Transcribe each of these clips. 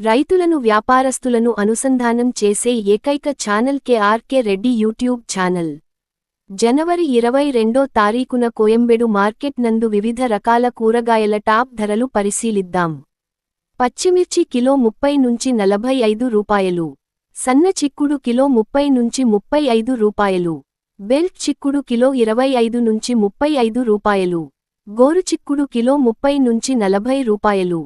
రైతులను వ్యాపారస్తులను అనుసంధానం చేసే ఏకైక channel KRK Reddy YouTube channel. జనవరి ఇరవై రెండో తారీఖున కోయంబెడు మార్కెట్ నందు వివిధ రకాల కూరగాయల టాప్ ధరలు పరిశీలిద్దాం. పచ్చిమిర్చి కిలో ముప్పై నుంచి నలభై ఐదు రూపాయలు. సన్న చిక్కుడు కిలో ముప్పై నుంచి ముప్పై ఐదు రూపాయలు. బెల్ట్ చిక్కుడు కిలో ఇరవై ఐదు నుంచి ముప్పై ఐదు రూపాయలు. గోరు చిక్కుడు కిలో ముప్పై నుంచి నలభై రూపాయలు.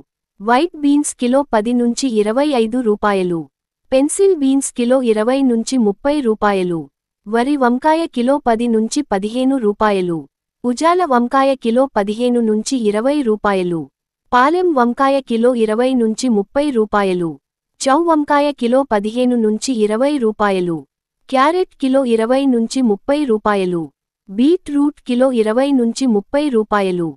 వైట్ బీన్స్ కిలో పది నుంచి ఇరవై ఐదు రూపాయలు. పెన్సిల్ బీన్స్ కిలో ఇరవై నుంచి ముప్పై రూపాయలు. వరి వంకాయ కిలో పది నుంచి పదిహేను రూపాయలు. ఉజాల వంకాయ కిలో పదిహేను నుంచి ఇరవై రూపాయలు. పాలెం వంకాయ కిలో ఇరవై నుంచి ముప్పై రూపాయలు. చౌ వంకాయ కిలో పదిహేను నుంచి ఇరవై రూపాయలు. క్యారెట్ కిలో ఇరవై నుంచి ముప్పై రూపాయలు. బీట్రూట్ కిలో ఇరవై నుంచి ముప్పై రూపాయలు.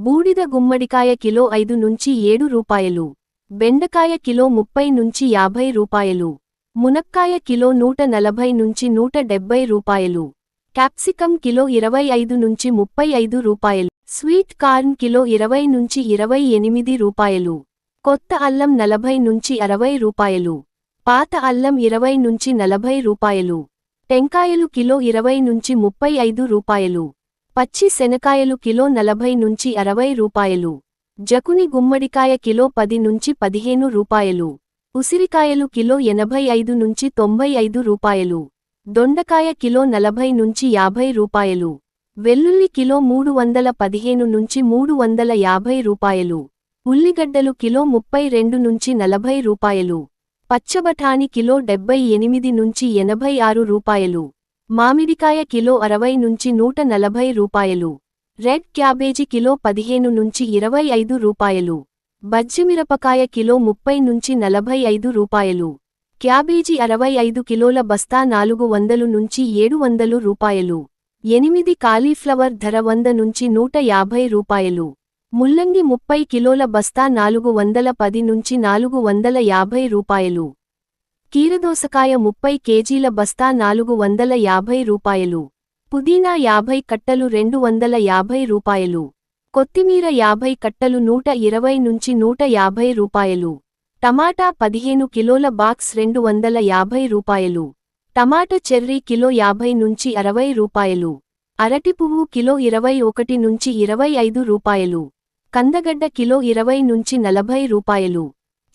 బూడిద గుమ్మడికాయ కిలో ఐదు నుంచి ఏడు రూపాయలు. బెండకాయ కిలో ముప్పై నుంచి యాభై రూపాయలు. మునక్కాయ కిలో నూట నలభై నుంచి నూట డెబ్బై రూపాయలు. క్యాప్సికం కిలో ఇరవై ఐదు నుంచి ముప్పై ఐదు రూపాయలు. స్వీట్ కార్న్ కిలో ఇరవై నుంచి ఇరవై ఎనిమిది రూపాయలు. కొత్త అల్లం నలభై నుంచి అరవై రూపాయలు. పాత అల్లం ఇరవై నుంచి నలభై రూపాయలు. టెంకాయలు కిలో ఇరవై నుంచి ముప్పై ఐదు రూపాయలు. పచ్చి శనకాయలు కిలో నలభై నుంచి అరవై రూపాయలు. జకుని గుమ్మడికాయ కిలో పది నుంచి పదిహేను రూపాయలు. ఉసిరికాయలు కిలో ఎనభై ఐదు నుంచి తొంభై ఐదు రూపాయలు. దొండకాయ కిలో నలభై నుంచి యాభై రూపాయలు. వెల్లుల్లి కిలో మూడు వందల పదిహేను నుంచి మూడు వందల యాభై రూపాయలు. ఉల్లిగడ్డలు కిలో ముప్పై రెండు నుంచి నలభై రూపాయలు. పచ్చబఠాని కిలో డెబ్బై ఎనిమిది నుంచి ఎనభై ఆరు రూపాయలు. మామిడికాయ కిలో అరవై నుంచి నూట నలభై రూపాయలు. రెడ్ క్యాబేజీ కిలో పదిహేను నుంచి ఇరవై ఐదు రూపాయలు. బజ్జిమిరపకాయ కిలో ముప్పై నుంచి నలభై ఐదు రూపాయలు. క్యాబేజీ అరవై ఐదు కిలోల బస్తా నాలుగు వందలు నుంచి ఏడు వందలు రూపాయలు. ఎనిమిది కాలీఫ్లవర్ ధర వంద నుంచి నూట యాభై రూపాయలు. ముల్లంగి ముప్పై కిలోల బస్తా నాలుగు వందల పది నుంచి నాలుగు వందల యాభై రూపాయలు. కీరదోసకాయ ముప్పై కేజీల బస్తా నాలుగు వందల యాభై రూపాయలు. పుదీనా యాభై కట్టలు రెండు వందల యాభై రూపాయలు. కొత్తిమీర యాభై కట్టలు నూట ఇరవై నుంచి నూట యాభై రూపాయలు. టమాటా పదిహేను కిలోల బాక్స్ రెండు వందల యాభై రూపాయలు. టమాటా చెర్రీ కిలో యాభై నుంచి అరవై రూపాయలు. అరటి పువ్వు కిలో ఇరవై ఒకటి నుంచి ఇరవై ఐదు రూపాయలు. కందగడ్డ కిలో ఇరవై నుంచి నలభై రూపాయలు.